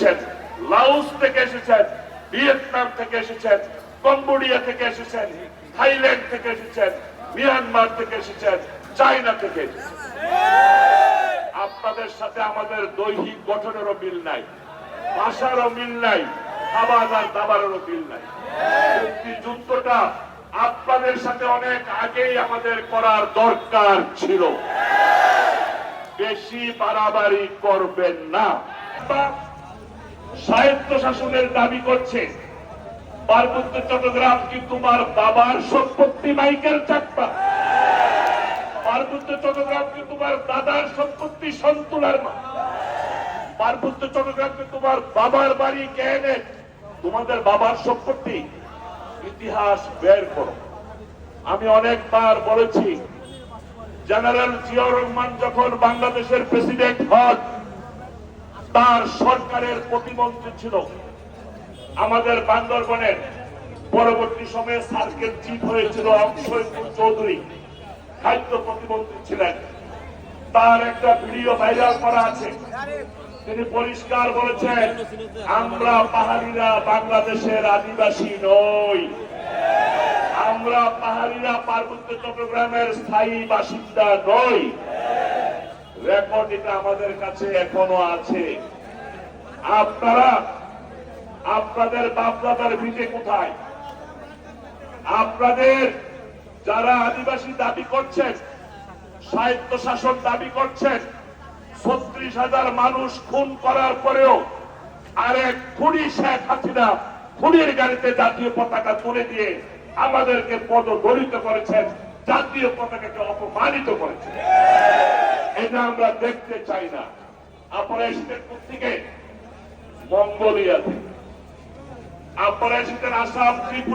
এসেছেন লাউস থেকে এসেছেন, ভিয়েতনাম থেকে এসেছেন, কম্বোডিয়া থেকে এসেছেন, থাইল্যান্ড থেকে এসেছেন, মিয়ানমার থেকে এসেছেন, চায়না থেকে আপনাদের সাথে আমাদের দৈহিক গঠনেরও মিল নাই, ভাষারও মিল নাই, খাবার দাবারেরও মিল নাই। মুক্তিযুদ্ধটা আপনাদের সাথে অনেক আগেই আমাদের করার দরকার ছিল। বেশি বাড়াবাড়ি করবেন না। সাহিত্য শাসনের দাবি করছে। পার্বত্য চট্টগ্রাম কি তোমার বাবার সম্পত্তি মাইকেল চাকমা? পার্বত্য চট্টগ্রাম কি তোমার দাদার সম্পত্তি সন্তুলার মা? পার্বত্য চট্টগ্রাম কি তোমার বাবার বাড়ি কেনে? তোমাদের বাবার সম্পত্তি ইতিহাস বের করো। আমি অনেকবার বলেছি, জেনারেল জিয়াউর রহমান যখন বাংলাদেশের প্রেসিডেন্ট হন তার সরকারের প্রতিমন্ত্রী ছিল। আমাদের বান্দরবনের পরবর্তী সময়ে সার্কেল চিফ হয়েছিল অক্ষয়পুর চৌধুরী। খাদ্য প্রতিমন্ত্রী ছিলেন। তার একটা ভিডিও ভাইরাল করা আছে। তিনি পরিষ্কার বলেছেন, আমরা পাহাড়িরা বাংলাদেশের আদিবাসী নই। আমরা পাহাড়িরা পার্বত্য চট্টগ্রামের স্থায়ী বাসিন্দা নই। রেকর্ড এটা আমাদের কাছে এখনও আছে। আপনারা, আপনাদের বাপদাদার ভিটে কোথায়? আপনাদের যারা আদিবাসী দাবি করছেন সাহিত্য শাসন দাবি করছেন, ছত্রিশ হাজার মানুষ খুন করার পরেও আরেক খুনি শেখ হাসিনা খুনির গাড়িতে জাতীয় পতাকা তুলে দিয়ে আমাদেরকে পদদলিত করেছেন, জাতীয় পতাকাকে অপমানিত করেছেন। এটা আমরা দেখতে চাই না। আপনারা এসেছেন থেকে? মঙ্গোলিয়া থেকে। আপনারা আসাম ত্রিপুরা